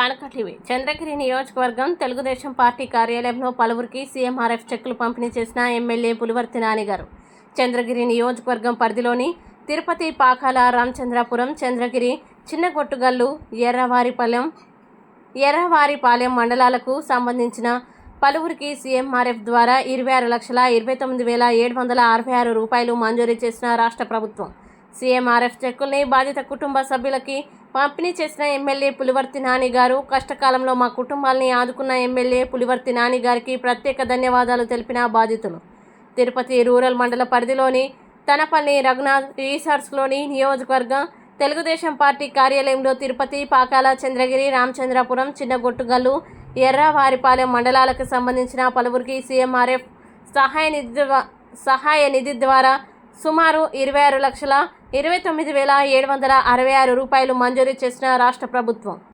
TV Chandragiri నియోజకవర్గం Telugu Desam party కార్యాలయంలో పలువురికి సీఎంఆర్ఎఫ్ చెక్కులు పంపిణీ చేసిన ఎమ్మెల్యే పులివర్తి నాని గారు చంద్రగిరి నియోజకవర్గం పరిధిలోని తిరుపతి పాకాల రామచంద్రాపురం చంద్రగిరి చిన్నగొట్టుగల్లు ఎర్రవారిపాలెం ఎర్రవారిపాలెం మండలాలకు సంబంధించిన పలువురికి సీఎంఆర్ఎఫ్ ద్వారా ఇరవై ఆరు లక్షల ఇరవై తొమ్మిది వేల ఏడు వందల అరవై ఆరు రూపాయలు మంజూరు చేసిన రాష్ట్ర ప్రభుత్వం. సీఎంఆర్ఎఫ్ చెక్కుల్ని బాధిత కుటుంబ సభ్యులకి పంపిణీ చేసిన ఎమ్మెల్యే పులివర్తి నాని గారు కష్టకాలంలో మా కుటుంబాల్ని ఆదుకున్న ఎమ్మెల్యే పులివర్తి నాని గారికి ప్రత్యేక ధన్యవాదాలు తెలిపిన బాధితులు. తిరుపతి రూరల్ మండల పరిధిలోని తనపల్లి రఘునాథ్ రీసార్ట్స్లోని నియోజకవర్గం తెలుగుదేశం పార్టీ కార్యాలయంలో తిరుపతి పాకాల చంద్రగిరి రామచంద్రపురం చిన్నగొట్టుగల్లు ఎర్రవారిపాలెం మండలాలకు సంబంధించిన పలువురికి సీఎంఆర్ఎఫ్ సహాయ నిధి సహాయ నిధి ద్వారా సుమారు ఇరవై ఆరు లక్షల ఇరవై తొమ్మిది వేల ఏడు వందల అరవై ఆరు రూపాయలు మంజూరు చేసిన రాష్ట్ర ప్రభుత్వం.